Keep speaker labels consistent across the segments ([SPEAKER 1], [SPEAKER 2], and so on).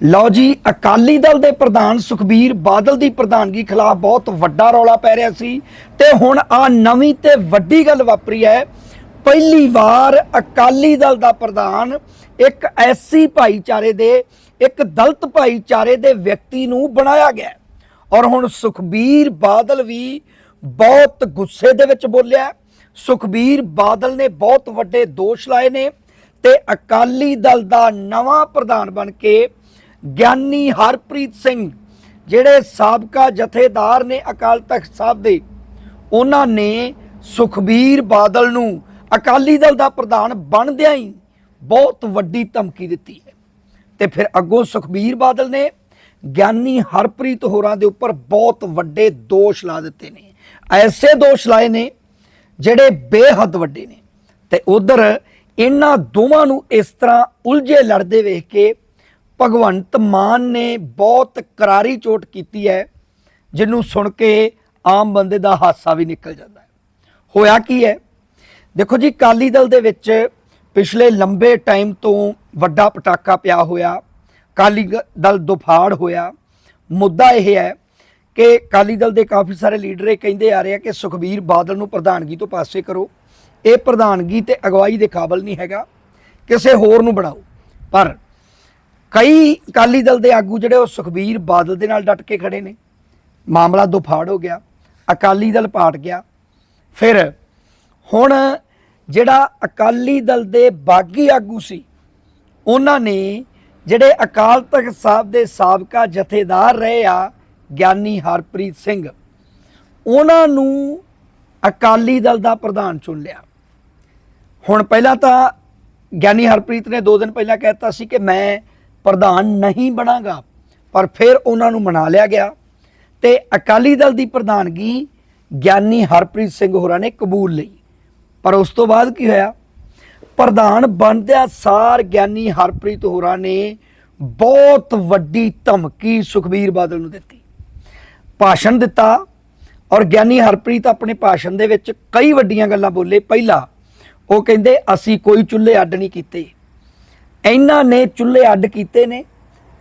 [SPEAKER 1] ਲਓ ਜੀ, ਅਕਾਲੀ ਦਲ ਦੇ ਪ੍ਰਧਾਨ ਸੁਖਬੀਰ ਬਾਦਲ ਦੀ ਪ੍ਰਧਾਨਗੀ ਖਿਲਾਫ ਬਹੁਤ ਵੱਡਾ ਰੌਲਾ ਪੈ ਰਿਹਾ ਸੀ ਤੇ ਹੁਣ ਆ ਨਵੀਂ ਤੇ ਵੱਡੀ ਗੱਲ ਵਾਪਰੀ ਹੈ। ਪਹਿਲੀ ਵਾਰ ਅਕਾਲੀ ਦਲ ਦਾ ਪ੍ਰਧਾਨ ਇੱਕ ਐਸੀ ਭਾਈਚਾਰੇ ਦੇ, ਇੱਕ ਦਲਤ ਭਾਈਚਾਰੇ ਦੇ ਵਿਅਕਤੀ ਨੂੰ ਬਣਾਇਆ ਗਿਆ ਔਰ ਹੁਣ ਸੁਖਬੀਰ ਬਾਦਲ ਵੀ ਬਹੁਤ ਗੁੱਸੇ ਦੇ ਵਿੱਚ ਬੋਲਿਆ ਸੁਖਬੀਰ ਬਾਦਲ ਨੇ ਬਹੁਤ ਵੱਡੇ ਦੋਸ਼ ਲਾਏ ਨੇ ਤੇ ਅਕਾਲੀ ਦਲ ਦਾ ਨਵਾਂ ਪ੍ਰਧਾਨ ਬਣ ਕੇ ਗਿਆਨੀ ਹਰਪ੍ਰੀਤ ਸਿੰਘ, ਜਿਹੜੇ ਸਾਬਕਾ ਜਥੇਦਾਰ ਨੇ ਅਕਾਲ ਤਖਤ ਸਾਹਿਬ ਦੇ, ਉਹਨਾਂ ਨੇ ਸੁਖਬੀਰ ਬਾਦਲ ਨੂੰ ਅਕਾਲੀ ਦਲ ਦਾ ਪ੍ਰਧਾਨ ਬਣਦਿਆਂ ਹੀ ਬਹੁਤ ਵੱਡੀ ਧਮਕੀ ਦਿੱਤੀ ਹੈ। ਤੇ ਫਿਰ ਅੱਗੋਂ ਸੁਖਬੀਰ ਬਾਦਲ ਨੇ ਗਿਆਨੀ ਹਰਪ੍ਰੀਤ ਹੋਰਾਂ ਦੇ ਉੱਪਰ ਬਹੁਤ ਵੱਡੇ ਦੋਸ਼ ਲਾ ਦਿੱਤੇ ਨੇ। ਐਸੇ ਦੋਸ਼ ਲਾਏ ਨੇ ਜਿਹੜੇ ਬੇਹੱਦ ਵੱਡੇ ਨੇ। ਤੇ ਉਧਰ ਇਹਨਾਂ ਦੋਵਾਂ ਨੂੰ ਇਸ ਤਰ੍ਹਾਂ ਉਲਝੇ ਲੜਦੇ ਵੇਖ ਕੇ ਭਗਵੰਤ ਮਾਨ ਨੇ ਬਹੁਤ ਕਰਾਰੀ ਚੋਟ ਕੀਤੀ ਹੈ, ਜਿਹਨੂੰ ਸੁਣ ਕੇ ਆਮ ਬੰਦੇ ਦਾ ਹਾਸਾ ਵੀ ਨਿਕਲ ਜਾਂਦਾ ਹੈ। ਹੋਇਆ ਕੀ ਹੈ? ਦੇਖੋ ਜੀ ਕਾਲੀ ਦਲ ਦੇ ਵਿੱਚ ਪਿਛਲੇ ਲੰਬੇ ਟਾਈਮ ਤੋਂ ਵੱਡਾ ਪਟਾਕਾ ਪਿਆ ਹੋਇਆ ਕਾਲੀ ਦਲ ਦੁਫਾੜ ਹੋਇਆ। ਮੁੱਦਾ ਇਹ ਹੈ ਕਿ ਕਾਲੀ ਦਲ ਦੇ ਕਾਫੀ ਸਾਰੇ ਲੀਡਰ ਇਹ ਕਹਿੰਦੇ ਆ ਰਹੇ ਆ ਕਿ ਸੁਖਬੀਰ ਬਾਦਲ ਨੂੰ ਪ੍ਰਧਾਨਗੀ ਤੋਂ ਪਾਸੇ ਕਰੋ। ਇਹ ਪ੍ਰਧਾਨਗੀ ਤੇ ਅਗਵਾਈ ਦੇ ਕਾਬਲ ਨਹੀਂ ਹੈਗਾ। ਕਿਸੇ ਹੋਰ ਨੂੰ ਬਣਾਓ। ਪਰ ਕਈ ਅਕਾਲੀ ਦਲ ਦੇ ਆਗੂ ਜਿਹੜੇ ਉਹ ਸੁਖਬੀਰ ਬਾਦਲ ਦੇ ਨਾਲ ਡਟ ਕੇ ਖੜੇ ਨੇ। ਮਾਮਲਾ ਦੁਫਾੜ ਹੋ ਗਿਆ, ਅਕਾਲੀ ਦਲ ਪਾਟ ਗਿਆ। ਫਿਰ ਹੁਣ ਜਿਹੜਾ ਅਕਾਲੀ ਦਲ ਦੇ ਬਾਗੀ ਆਗੂ ਸੀ, ਉਹਨਾਂ ਨੇ ਜਿਹੜੇ ਅਕਾਲ ਤਖਤ ਸਾਹਿਬ ਦੇ ਸਾਬਕਾ ਜਥੇਦਾਰ ਰਹੇ ਆ, ਗਿਆਨੀ ਹਰਪ੍ਰੀਤ ਸਿੰਘ, ਉਹਨਾਂ ਨੂੰ ਅਕਾਲੀ ਦਲ ਦਾ ਪ੍ਰਧਾਨ ਚੁਣ ਲਿਆ। ਹੁਣ ਪਹਿਲਾਂ ਤਾਂ ਗਿਆਨੀ ਹਰਪ੍ਰੀਤ ਨੇ 2 ਦਿਨ ਪਹਿਲਾਂ ਕਹਿਤਾ ਸੀ ਕਿ ਮੈਂ ਪ੍ਰਧਾਨ ਨਹੀਂ ਬਣਾਂਗਾ। ਪਰ ਫਿਰ ਉਹਨਾਂ ਨੂੰ ਮਨਾ ਲਿਆ ਗਿਆ ਤੇ ਅਕਾਲੀ ਦਲ ਦੀ ਪ੍ਰਧਾਨਗੀ ਗਿਆਨੀ ਹਰਪ੍ਰੀਤ ਸਿੰਘ ਹੋਰਾਂ ਨੇ ਕਬੂਲ ਲਈ। ਪਰ ਉਸ ਤੋਂ ਬਾਅਦ ਕੀ ਹੋਇਆ? ਪ੍ਰਧਾਨ ਬਣਦਿਆਂ ਸਾਰ ਗਿਆਨੀ ਹਰਪ੍ਰੀਤ ਹੋਰਾਂ ਨੇ ਬਹੁਤ ਵੱਡੀ ਧਮਕੀ ਸੁਖਬੀਰ ਬਾਦਲ ਨੂੰ ਦਿੱਤੀ। ਭਾਸ਼ਣ ਦਿੱਤਾ ਔਰ ਗਿਆਨੀ ਹਰਪ੍ਰੀਤ ਆਪਣੇ ਭਾਸ਼ਣ ਦੇ ਵਿੱਚ ਕਈ ਵੱਡੀਆਂ ਗੱਲਾਂ ਬੋਲੇ। ਪਹਿਲਾ, ਉਹ ਕਹਿੰਦੇ, ਅਸੀਂ ਕੋਈ ਚੁੱਲ੍ਹੇ ਅੱਡ ਨਹੀਂ ਕੀਤੇ। ਇਹਨਾਂ ਨੇ ਚੁੱਲ੍ਹੇ ਅੱਡ ਕੀਤੇ ਨੇ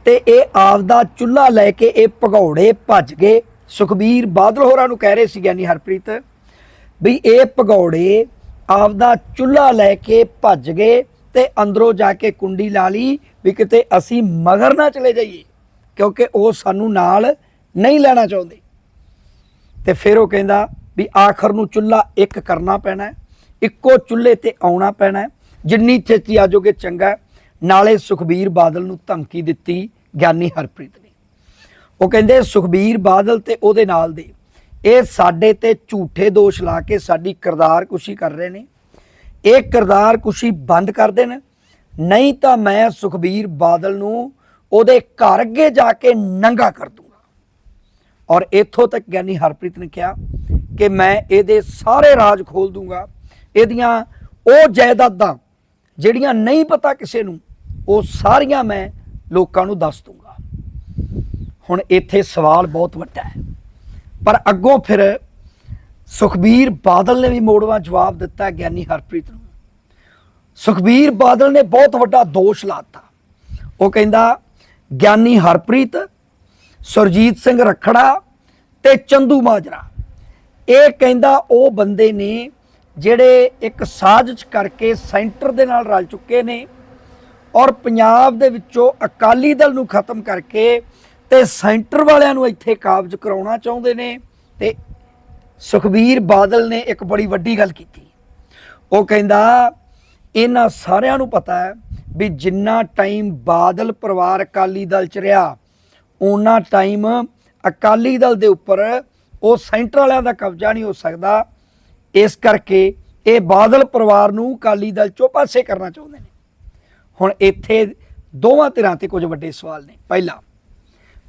[SPEAKER 1] ਤੇ ਇਹ ਆਪਦਾ ਚੁੱਲ੍ਹਾ ਲੈ ਕੇ ਇਹ ਭਗੌੜੇ ਭੱਜ ਗਏ। ਸੁਖਬੀਰ ਬਾਦਲ ਹੋਰਾਂ ਨੂੰ ਕਹਿ ਰਹੇ ਸੀ ਗਿਆਨੀ ਹਰਪ੍ਰੀਤ, ਵੀ ਇਹ ਭਗੌੜੇ ਆਪਦਾ ਚੁੱਲ੍ਹਾ ਲੈ ਕੇ ਭੱਜ ਗਏ ਤੇ ਅੰਦਰੋਂ ਜਾ ਕੇ ਕੁੰਡੀ ਲਾ ਲਈ ਵੀ ਕਿਤੇ ਅਸੀਂ ਮਗਰ ਨਾ ਚਲੇ ਜਾਈਏ, ਕਿਉਂਕਿ ਉਹ ਸਾਨੂੰ ਨਾਲ ਨਹੀਂ ਲੈਣਾ ਚਾਹੁੰਦੇ। ਤੇ ਫਿਰ ਉਹ ਕਹਿੰਦਾ ਵੀ ਆਖਰ ਨੂੰ ਚੁੱਲ੍ਹਾ ਇੱਕ ਕਰਨਾ ਪੈਣਾ ਇੱਕੋ ਚੁੱਲ੍ਹੇ ਤੇ ਆਉਣਾ ਪੈਣਾ ਜਿੰਨੀ ਛੇਤੀ ਆਜੋਗੇ ਚੰਗਾ ਨਾਲੇ ਸੁਖਬੀਰ ਬਾਦਲ ਨੂੰ ਧਮਕੀ ਦਿੱਤੀ ਗਿਆਨੀ ਹਰਪ੍ਰੀਤ ਨੇ। ਉਹ ਕਹਿੰਦੇ, ਸੁਖਬੀਰ ਬਾਦਲ ਤੇ ਉਹਦੇ ਨਾਲ ਦੇ। ਇਹ ਸਾਡੇ ਤੇ ਝੂਠੇ ਦੋਸ਼ ਲਾ ਕੇ ਸਾਡੀ ਕਿਰਦਾਰ ਕੁਸ਼ੀ ਕਰ ਰਹੇ ਨੇ। ਇਹ ਕਿਰਦਾਰ ਕੁਸ਼ੀ ਬੰਦ ਕਰ ਦੇਣ। ਨਹੀਂ ਤਾਂ ਮੈਂ ਸੁਖਬੀਰ ਬਾਦਲ ਨੂੰ ਉਹਦੇ ਘਰ ਅੱਗੇ ਜਾ ਕੇ ਨੰਗਾ ਕਰ ਦੂੰਗਾ। ਔਰ ਇੱਥੋਂ ਤੱਕ ਗਿਆਨੀ ਹਰਪ੍ਰੀਤ ਨੇ ਕਿਹਾ ਕਿ ਮੈਂ ਇਹਦੇ ਸਾਰੇ ਰਾਜ ਖੋਲ ਦੂੰਗਾ। ਇਹਦੀਆਂ ਉਹ ਜਾਇਦਾਦਾਂ ਜਿਹੜੀਆਂ ਨਹੀਂ ਪਤਾ ਕਿਸੇ ਨੂੰ ਉਹ ਸਾਰੀਆਂ ਮੈਂ ਲੋਕਾਂ ਨੂੰ ਦੱਸ ਦੂੰਗਾ। ਹੁਣ ਇੱਥੇ ਸਵਾਲ ਬਹੁਤ ਵੱਡਾ ਹੈ। ਪਰ ਅੱਗੋਂ ਫਿਰ ਸੁਖਬੀਰ ਬਾਦਲ ਨੇ ਵੀ ਮੋੜਵਾ ਜਵਾਬ ਦਿੱਤਾ ਗਿਆਨੀ ਹਰਪ੍ਰੀਤ ਨੂੰ। ਸੁਖਬੀਰ ਬਾਦਲ ਨੇ ਬਹੁਤ ਵੱਡਾ ਦੋਸ਼ ਲਾਤਾ ਉਹ ਕਹਿੰਦਾ, ਗਿਆਨੀ ਹਰਪ੍ਰੀਤ, ਸੁਰਜੀਤ ਸਿੰਘ ਰਖੜਾ ਤੇ ਚੰਦੂ ਮਾਜਰਾ। ਇਹ ਕਹਿੰਦਾ ਉਹ ਬੰਦੇ ਨੇ ਜਿਹੜੇ ਇੱਕ ਸਾਜ਼ਿਸ਼ ਕਰਕੇ ਸੈਂਟਰ ਦੇ ਨਾਲ ਰਲ ਚੁੱਕੇ ਨੇ ਔਰ ਪੰਜਾਬ ਦੇ ਵਿੱਚੋਂ ਅਕਾਲੀ ਦਲ ਨੂੰ ਖਤਮ ਕਰਕੇ ਤੇ ਸੈਂਟਰ ਵਾਲਿਆਂ ਨੂੰ ਇੱਥੇ ਕਾਬਜ਼ ਕਰਾਉਣਾ ਚਾਹੁੰਦੇ ਨੇ ਤੇ ਸੁਖਬੀਰ ਬਾਦਲ ਨੇ ਇੱਕ ਬੜੀ ਵੱਡੀ ਗੱਲ ਕੀਤੀ। ਉਹ ਕਹਿੰਦਾ, ਇਹਨਾਂ ਸਾਰਿਆਂ ਨੂੰ ਪਤਾ ਹੈ ਵੀ ਜਿੰਨਾ ਟਾਈਮ ਬਾਦਲ ਪਰਿਵਾਰ ਅਕਾਲੀ ਦਲ ਚ ਰਿਹਾ ਉਹਨਾਂ ਟਾਈਮ ਅਕਾਲੀ ਦਲ ਦੇ ਉੱਪਰ ਉਹ ਸੈਂਟਰ ਵਾਲਿਆਂ ਦਾ ਕਬਜ਼ਾ ਨਹੀਂ ਹੋ ਸਕਦਾ। ਇਸ ਕਰਕੇ ਇਹ ਬਾਦਲ ਪਰਿਵਾਰ ਨੂੰ ਅਕਾਲੀ ਦਲ ਚੋਂ ਪਾਸੇ ਕਰਨਾ ਚਾਹੁੰਦੇ ਨੇ। ਹੁਣ ਇੱਥੇ ਦੋਵਾਂ ਧਿਰਾਂ ਤੇ ਕੁਝ ਵੱਡੇ ਸਵਾਲ ਨੇ। ਪਹਿਲਾ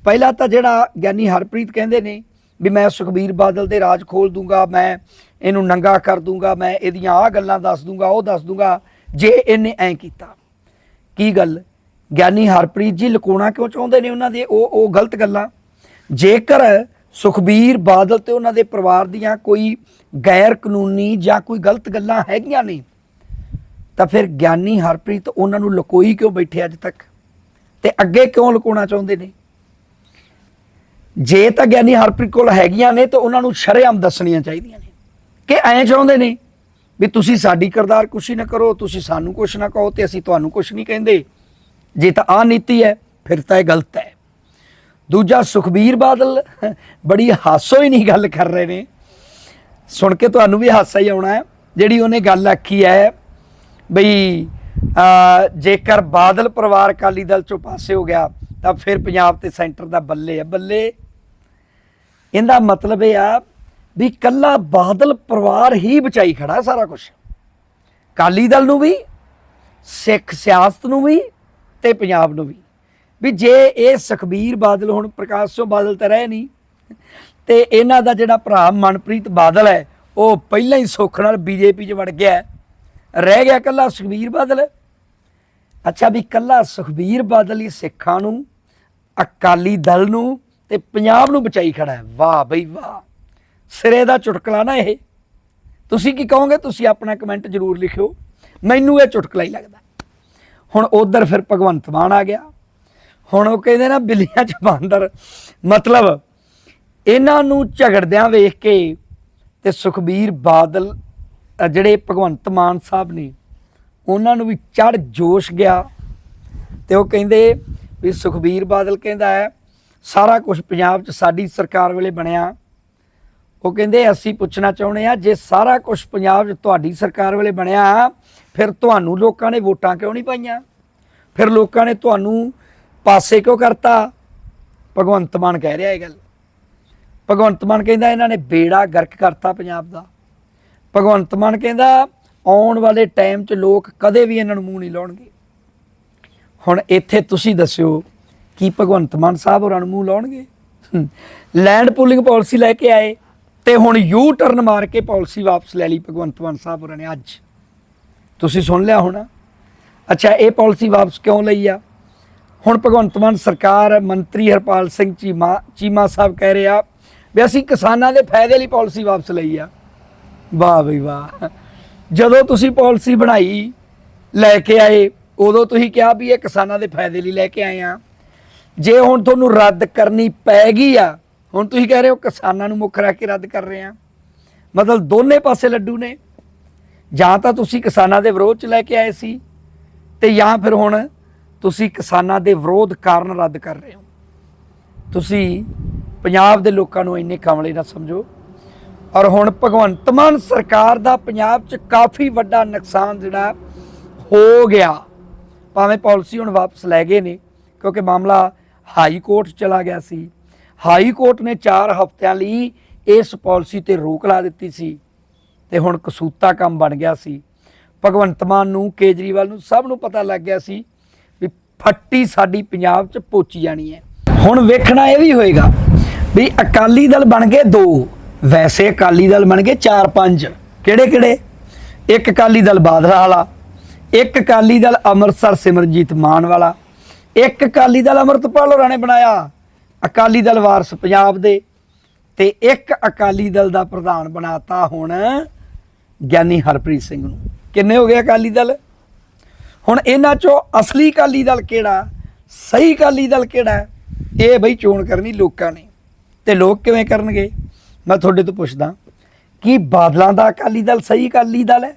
[SPEAKER 1] ਪਹਿਲਾ ਤਾਂ ਜਿਹੜਾ ਗਿਆਨੀ ਹਰਪ੍ਰੀਤ ਕਹਿੰਦੇ ਨੇ ਵੀ ਮੈਂ ਸੁਖਬੀਰ ਬਾਦਲ ਦੇ ਰਾਜ ਖੋਲ ਦੂੰਗਾ, ਮੈਂ ਇਹਨੂੰ ਨੰਗਾ ਕਰ ਦੂੰਗਾ, ਮੈਂ ਇਹਦੀਆਂ ਆਹ ਗੱਲਾਂ ਦੱਸ ਦੂੰਗਾ, ਉਹ ਦੱਸ ਦੂੰਗਾ, ਜੇ ਇਹਨੇ ਐਂ ਕੀਤਾ। ਕੀ ਗੱਲ? ਗਿਆਨੀ ਹਰਪ੍ਰੀਤ ਜੀ ਲੁਕਾਉਣਾ ਕਿਉਂ ਚਾਹੁੰਦੇ ਨੇ ਉਹਨਾਂ ਦੇ? ਉਹ ਉਹ ਗਲਤ ਗੱਲਾਂ। ਜੇਕਰ ਸੁਖਬੀਰ ਬਾਦਲ ਤੇ ਉਹਨਾਂ ਦੇ ਪਰਿਵਾਰ ਦੀਆਂ ਕੋਈ ਗੈਰ ਕਾਨੂੰਨੀ ਜਾਂ ਕੋਈ ਗਲਤ ਗੱਲਾਂ ਹੈਗੀਆਂ ਨਹੀਂ ਤਾਂ ਫਿਰ ਗਿਆਨੀ ਹਰਪ੍ਰੀਤ ਉਹਨਾਂ ਨੂੰ ਲੁਕੋਈ ਕਿਉਂ ਬੈਠੇ ਅੱਜ ਤੱਕ? ਤੇ ਅੱਗੇ ਕਿਉਂ ਲੁਕਾਉਣਾ ਚਾਹੁੰਦੇ ਨੇ? ਜੇ ਤਾਂ ਗਿਆਨੀ ਹਰਪ੍ਰੀਤ ਕੋਲ ਹੈਗੀਆਂ ਨੇ ਤਾਂ ਉਹਨਾਂ ਨੂੰ ਸ਼ਰੇਆਮ ਦੱਸਣੀਆਂ ਚਾਹੀਦੀਆਂ ਨੇ। ਕਿ ਐਂ ਚਾਹੁੰਦੇ ਨੇ ਵੀ ਤੁਸੀਂ ਸਾਡੀ ਕਰਦਾਰ ਕੁਸ਼ੀ ਨਾ ਕਰੋ, ਤੁਸੀਂ ਸਾਨੂੰ ਕੁਛ ਨਾ ਕਹੋ ਤੇ ਅਸੀਂ ਤੁਹਾਨੂੰ ਕੁਛ ਨਹੀਂ ਕਹਿੰਦੇ। ਜੇ ਤਾਂ ਆ ਨੀਤੀ ਹੈ, ਫਿਰ ਤਾਂ ਇਹ ਗਲਤ ਹੈ। ਦੂਜਾ ਸੁਖਬੀਰ ਬਾਦਲ ਬੜੀ ਹਾਸੋ ਹੀ ਨਹੀਂ ਗੱਲ ਕਰ ਰਹੇ ਨੇ। ਸੁਣ ਕੇ ਤੁਹਾਨੂੰ ਵੀ ਹਾਸਾ ਹੀ ਆਉਣਾ ਹੈ। ਜਿਹੜੀ ਉਹਨੇ ਗੱਲ ਆਖੀ ਹੈ ਬਈ ਜੇਕਰ ਬਾਦਲ ਪਰਿਵਾਰ ਅਕਾਲੀ ਦਲ ਚੋਂ ਪਾਸੇ ਹੋ ਗਿਆ, ਤਾਂ ਫਿਰ ਪੰਜਾਬ ਤੇ ਸੈਂਟਰ ਦਾ ਬੱਲੇ ਆ, ਬੱਲੇ। ਇਹਦਾ ਮਤਲਬ ਇਹ ਆ ਵੀ ਕੱਲਾ ਬਾਦਲ ਪਰਿਵਾਰ ਹੀ ਬਚਾਈ ਖੜਾ ਸਾਰਾ ਕੁਝ ਅਕਾਲੀ ਦਲ ਨੂੰ ਵੀ, ਸਿੱਖ ਸਿਆਸਤ ਨੂੰ ਵੀ ਤੇ ਪੰਜਾਬ ਨੂੰ ਵੀ। ਵੀ ਜੇ ਇਹ ਸੁਖਬੀਰ ਬਾਦਲ ਹੁਣ ਪ੍ਰਕਾਸ਼ ਸਿੰਘ ਬਾਦਲ ਤਾਂ ਰਹੇ ਨਹੀਂ, ਤੇ ਇਹਨਾਂ ਦਾ ਜਿਹੜਾ ਭਰਾ ਮਨਪ੍ਰੀਤ ਬਾਦਲ ਹੈ, ਉਹ ਪਹਿਲਾਂ ਹੀ ਸੁੱਖ ਨਾਲ ਬੀਜੇਪੀ 'ਚ ਵੜ ਗਿਆ। ਰਹਿ ਗਿਆ ਕੱਲਾ ਸੁਖਬੀਰ ਬਾਦਲ। ਅੱਛਾ ਵੀ ਕੱਲਾ ਸੁਖਬੀਰ ਬਾਦਲ ਹੀ ਸਿੱਖਾਂ ਨੂੰ, ਅਕਾਲੀ ਦਲ ਨੂੰ ਤੇ ਪੰਜਾਬ ਨੂੰ ਬਚਾਈ ਖੜਾ ਹੈ। ਵਾਹ ਬਈ ਵਾਹ। ਸਿਰੇ ਦਾ ਚੁਟਕਲਾ ਨਾ ਇਹ। ਤੁਸੀਂ ਕੀ ਕਹੋਗੇ? ਤੁਸੀਂ ਆਪਣਾ ਕਮੈਂਟ ਜ਼ਰੂਰ ਲਿਖਿਓ। ਮੈਨੂੰ ਇਹ ਚੁਟਕਲਾ ਹੀ ਲੱਗਦਾ। ਹੁਣ ਉਧਰ ਫਿਰ ਭਗਵੰਤ ਮਾਨ ਆ ਗਿਆ। ਹੁਣ ਉਹ ਕਹਿੰਦੇ ਨਾ ਬਿੱਲੀਆਂ ਚ ਬਾਂਦਰ। ਮਤਲਬ ਇਹਨਾਂ ਨੂੰ ਝਗੜਦਿਆਂ ਵੇਖ ਕੇ ਤੇ ਸੁਖਬੀਰ ਬਾਦਲ ਅ, ਜਿਹੜੇ ਭਗਵੰਤ ਮਾਨ ਸਾਹਿਬ ਨੇ ਉਹਨਾਂ ਨੂੰ ਵੀ ਚੜ ਜੋਸ਼ ਗਿਆ ਤੇ ਉਹ ਕਹਿੰਦੇ ਵੀ ਸੁਖਬੀਰ ਬਾਦਲ ਕਹਿੰਦਾ ਹੈ ਸਾਰਾ ਕੁਝ ਪੰਜਾਬ 'ਚ ਸਾਡੀ ਸਰਕਾਰ ਵੇਲੇ ਬਣਿਆ। ਉਹ ਕਹਿੰਦੇ ਅਸੀਂ ਪੁੱਛਣਾ ਚਾਹੁੰਦੇ ਆ ਜੇ ਸਾਰਾ ਕੁਝ ਪੰਜਾਬ 'ਚ ਤੁਹਾਡੀ ਸਰਕਾਰ ਵੇਲੇ ਬਣਿਆ ਫਿਰ ਤੁਹਾਨੂੰ ਲੋਕਾਂ ਨੇ ਵੋਟਾਂ ਕਿਉਂ ਨਹੀਂ ਪਾਈਆਂ? ਫਿਰ ਲੋਕਾਂ ਨੇ ਤੁਹਾਨੂੰ ਪਾਸੇ ਕਿਉਂ ਕਰਤਾ? ਭਗਵੰਤ ਮਾਨ ਕਹਿ ਰਿਹਾ ਇਹ ਗੱਲ। ਭਗਵੰਤ ਮਾਨ ਕਹਿੰਦਾ ਇਹਨਾਂ ਨੇ ਬੇੜਾ ਗਰਕ ਕਰਤਾ ਪੰਜਾਬ ਦਾ। ਭਗਵੰਤ ਮਾਨ ਕਹਿੰਦਾ, ਆਉਣ ਵਾਲੇ ਟਾਈਮ 'ਚ ਲੋਕ ਕਦੇ ਵੀ ਇਹਨਾਂ ਨੂੰ ਮੂੰਹ ਨਹੀਂ ਲਾਉਣਗੇ। ਹੁਣ ਇੱਥੇ ਤੁਸੀਂ ਦੱਸਿਓ, ਕੀ ਭਗਵੰਤ ਮਾਨ ਸਾਹਿਬ ਹੋਰਾਂ ਨੂੰ ਮੂੰਹ ਲਾਉਣਗੇ? ਲੈਂਡ ਪੂਲਿੰਗ ਪਾਲਿਸੀ ਲੈ ਕੇ ਆਏ, ਤੇ ਹੁਣ ਯੂ ਟਰਨ ਮਾਰ ਕੇ ਪਾਲਿਸੀ ਵਾਪਸ ਲੈ ਲਈ ਭਗਵੰਤ ਮਾਨ ਸਾਹਿਬ ਹੋਰਾਂ ਨੇ ਅੱਜ। ਤੁਸੀਂ ਸੁਣ ਲਿਆ ਹੋਣਾ। ਅੱਛਾ, ਇਹ ਪਾਲਿਸੀ ਵਾਪਸ ਕਿਉਂ ਲਈ ਆ? ਹੁਣ ਭਗਵੰਤ ਮਾਨ ਸਰਕਾਰ ਮੰਤਰੀ ਹਰਪਾਲ ਸਿੰਘ ਚੀਮਾ ਚੀਮਾ ਸਾਹਿਬ ਕਹਿ ਰਿਹਾ ਵੀ ਅਸੀਂ ਕਿਸਾਨਾਂ ਦੇ ਫਾਇਦੇ ਲਈ ਪਾਲਿਸੀ ਵਾਪਸ ਲਈ ਆ। ਵਾਹ ਬਈ ਵਾਹ। ਜਦੋਂ ਤੁਸੀਂ ਪਾਲਿਸੀ ਬਣਾਈ, ਲੈ ਕੇ ਆਏ, ਉਦੋਂ ਤੁਸੀਂ ਕਿਹਾ ਵੀ ਇਹ ਕਿਸਾਨਾਂ ਦੇ ਫਾਇਦੇ ਲਈ ਲੈ ਕੇ ਆਏ ਆ। ਜੇ ਹੁਣ ਤੁਹਾਨੂੰ ਰੱਦ ਕਰਨੀ ਪੈ ਗਈ ਆ, ਹੁਣ ਤੁਸੀਂ ਕਹਿ ਰਹੇ ਹੋ ਕਿਸਾਨਾਂ ਨੂੰ ਮੁੱਖ ਰੱਖ ਕੇ ਰੱਦ ਕਰ ਰਹੇ ਆ। ਮਤਲਬ ਦੋਨੇ ਪਾਸੇ ਲੱਡੂ ਨੇ। ਜਾਂ ਤਾਂ ਤੁਸੀਂ ਕਿਸਾਨਾਂ ਦੇ ਵਿਰੋਧ ਚ ਲੈ ਕੇ ਆਏ ਸੀ, ਤੇ ਜਾਂ ਫਿਰ ਹੁਣ ਤੁਸੀਂ ਕਿਸਾਨਾਂ ਦੇ ਵਿਰੋਧ ਕਾਰਨ ਰੱਦ ਕਰ ਰਹੇ ਹੋ। ਤੁਸੀਂ ਪੰਜਾਬ ਦੇ ਲੋਕਾਂ ਨੂੰ ਇੰਨੇ ਕਮਲੇ ਨਾ ਸਮਝੋ। ਔਰ ਹੁਣ ਭਗਵੰਤ ਮਾਨ ਸਰਕਾਰ ਦਾ ਪੰਜਾਬ 'ਚ ਕਾਫੀ ਵੱਡਾ ਨੁਕਸਾਨ ਜਿਹੜਾ ਹੋ ਗਿਆ। ਭਾਵੇਂ ਪਾਲਿਸੀ ਹੁਣ ਵਾਪਸ ਲੈ ਗਏ ਨੇ, ਕਿਉਂਕਿ ਮਾਮਲਾ ਹਾਈ ਕੋਰਟ ਚਲਾ ਗਿਆ ਸੀ। ਹਾਈ ਕੋਰਟ ਨੇ 4 ਹਫ਼ਤਿਆਂ ਲਈ ਇਸ ਪਾਲਿਸੀ ਤੇ ਰੋਕ ਲਾ ਦਿੱਤੀ ਸੀ ਤੇ ਹੁਣ ਕਸੂਤਾ ਕੰਮ ਬਣ ਗਿਆ ਸੀ। ਭਗਵੰਤ ਮਾਨ ਨੂੰ, ਕੇਜਰੀਵਾਲ ਨੂੰ ਸਭ ਨੂੰ ਪਤਾ ਲੱਗ ਗਿਆ ਸੀ ਵੀ ਫੱਟੀ ਸਾਡੀ ਪੰਜਾਬ 'ਚ ਪੋਚੀ ਜਾਣੀ ਹੈ। ਹੁਣ ਵੇਖਣਾ ਇਹ ਵੀ ਹੋਏਗਾ ਵੀ ਅਕਾਲੀ ਦਲ ਬਣ ਗਏ ਦੋ। ਵੈਸੇ ਅਕਾਲੀ ਦਲ ਬਣ ਗਏ 4-5 ਕਿਹੜੇ ਕਿਹੜੇ? ਇੱਕ ਅਕਾਲੀ ਦਲ ਬਾਦਲਾ ਵਾਲਾ, ਇੱਕ ਅਕਾਲੀ ਦਲ ਅੰਮ੍ਰਿਤਸਰ ਸਿਮਰਜੀਤ ਮਾਨ ਵਾਲਾ, ਇੱਕ ਅਕਾਲੀ ਦਲ ਅੰਮ੍ਰਿਤਪਾਲ ਹੋਰਾਂ ਨੇ ਬਣਾਇਆ, ਅਕਾਲੀ ਦਲ ਵਾਰਸ ਪੰਜਾਬ ਦੇ, ਤੇ ਇੱਕ ਅਕਾਲੀ ਦਲ ਦਾ ਪ੍ਰਧਾਨ ਬਣਾਤਾ ਹੁਣ ਗਿਆਨੀ ਹਰਪ੍ਰੀਤ ਸਿੰਘ ਨੂੰ। ਕਿੰਨੇ ਹੋ ਗਏ ਅਕਾਲੀ ਦਲ? ਹੁਣ ਇਹਨਾਂ ਚੋਂ ਅਸਲੀ ਅਕਾਲੀ ਦਲ ਕਿਹੜਾ, ਸਹੀ ਅਕਾਲੀ ਦਲ ਕਿਹੜਾ? ਇਹ ਬਈ ਚੋਣ ਕਰਨੀ ਲੋਕਾਂ ਨੇ। ਤੇ ਲੋਕ ਕਿਵੇਂ ਕਰਨਗੇ? ਮੈਂ ਤੁਹਾਡੇ ਤੋਂ ਪੁੱਛਦਾ ਕੀ ਬਾਦਲਾਂ ਦਾ ਅਕਾਲੀ ਦਲ ਸਹੀ ਅਕਾਲੀ ਦਲ ਹੈ?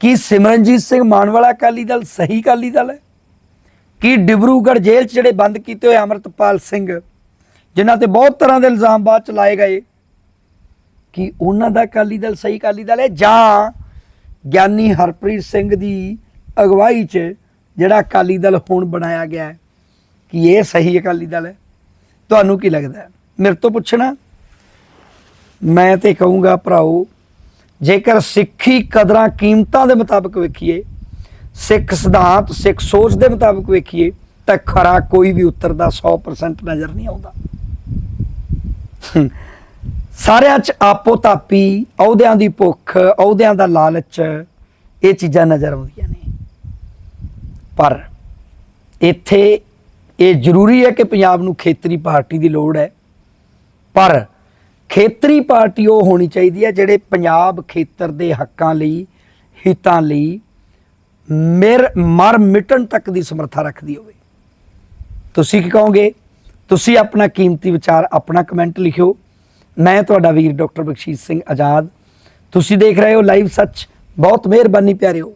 [SPEAKER 1] ਕੀ ਸਿਮਰਨਜੀਤ ਸਿੰਘ ਮਾਨਵਾਲਾ ਅਕਾਲੀ ਦਲ ਸਹੀ ਅਕਾਲੀ ਦਲ ਹੈ? ਕੀ ਡਿਬਰੂਗੜ੍ਹ ਜੇਲ੍ਹ 'ਚ ਜਿਹੜੇ ਬੰਦ ਕੀਤੇ ਹੋਏ ਅਮਰਤਪਾਲ ਸਿੰਘ, ਜਿਨ੍ਹਾਂ ਤੇ ਬਹੁਤ ਤਰ੍ਹਾਂ ਦੇ ਇਲਜ਼ਾਮ ਬਾਅਦ ਚ ਲਾਏ ਗਏ, ਕਿ ਉਹਨਾਂ ਦਾ ਅਕਾਲੀ ਦਲ ਸਹੀ ਅਕਾਲੀ ਦਲ ਹੈ? ਜਾਂ ਗਿਆਨੀ ਹਰਪ੍ਰੀਤ ਸਿੰਘ ਦੀ ਅਗਵਾਈ 'ਚ ਜਿਹੜਾ ਅਕਾਲੀ ਦਲ ਹੁਣ ਬਣਾਇਆ ਗਿਆ ਹੈ, ਕਿ ਇਹ ਸਹੀ ਅਕਾਲੀ ਦਲ ਹੈ? ਤੁਹਾਨੂੰ ਕੀ ਲੱਗਦਾ ਮੇਰੇ ਤੋਂ ਪੁੱਛਣਾ। ਮੈਂ ਤੇ ਕਹੂੰਗਾ ਭਰਾਓ, ਜੇਕਰ ਸਿੱਖੀ ਕਦਰਾਂ ਕੀਮਤਾਂ ਦੇ ਮੁਤਾਬਕ ਵੇਖੀਏ, ਸਿੱਖ ਸਿਧਾਂਤ, ਸਿੱਖ ਸੋਚ ਦੇ ਮੁਤਾਬਕ ਵੇਖੀਏ, ਤਾਂ ਖਰਾ ਕੋਈ ਵੀ ਉੱਤਰ ਦਾ 100% ਨਜ਼ਰ ਨਹੀਂ ਆਉਂਦਾ। ਸਾਰਿਆਂ 'ਚ ਆਪੋ ਤਾਪੀ, ਅਹੁਦਿਆਂ ਦੀ ਭੁੱਖ, ਅਹੁਦਿਆਂ ਦਾ ਲਾਲਚ, ਇਹ ਚੀਜ਼ਾਂ ਨਜ਼ਰ ਆਉਂਦੀਆਂ ਨੇ। ਪਰ ਇੱਥੇ ਇਹ ਜ਼ਰੂਰੀ ਹੈ ਕਿ ਪੰਜਾਬ ਨੂੰ ਖੇਤਰੀ ਪਾਰਟੀ ਦੀ ਲੋੜ ਹੈ। ਪਰ ਖੇਤਰੀ ਪਾਰਟੀ ਉਹ ਹੋਣੀ ਚਾਹੀਦੀ ਹੈ ਜਿਹੜੇ ਪੰਜਾਬ ਖੇਤਰ ਦੇ ਹੱਕਾਂ ਲਈ, ਹਿੱਤਾਂ ਲਈ ਮਿਰ, ਮਰ ਮਿਟਣ ਤੱਕ ਦੀ ਸਮਰੱਥਾ ਰੱਖਦੀ ਹੋਵੇ। ਤੁਸੀਂ ਕੀ ਕਹੋਗੇ? ਤੁਸੀਂ ਆਪਣਾ ਕੀਮਤੀ ਵਿਚਾਰ, ਆਪਣਾ ਕਮੈਂਟ ਲਿਖਿਓ। ਮੈਂ ਤੁਹਾਡਾ ਵੀਰ ਡਾਕਟਰ ਬਖਸ਼ੀਸ਼ ਸਿੰਘ ਆਜ਼ਾਦ। ਤੁਸੀਂ ਦੇਖ ਰਹੇ ਹੋ ਲਾਈਵ ਸੱਚ। ਬਹੁਤ ਮਿਹਰਬਾਨੀ ਪਿਆਰਿਓ।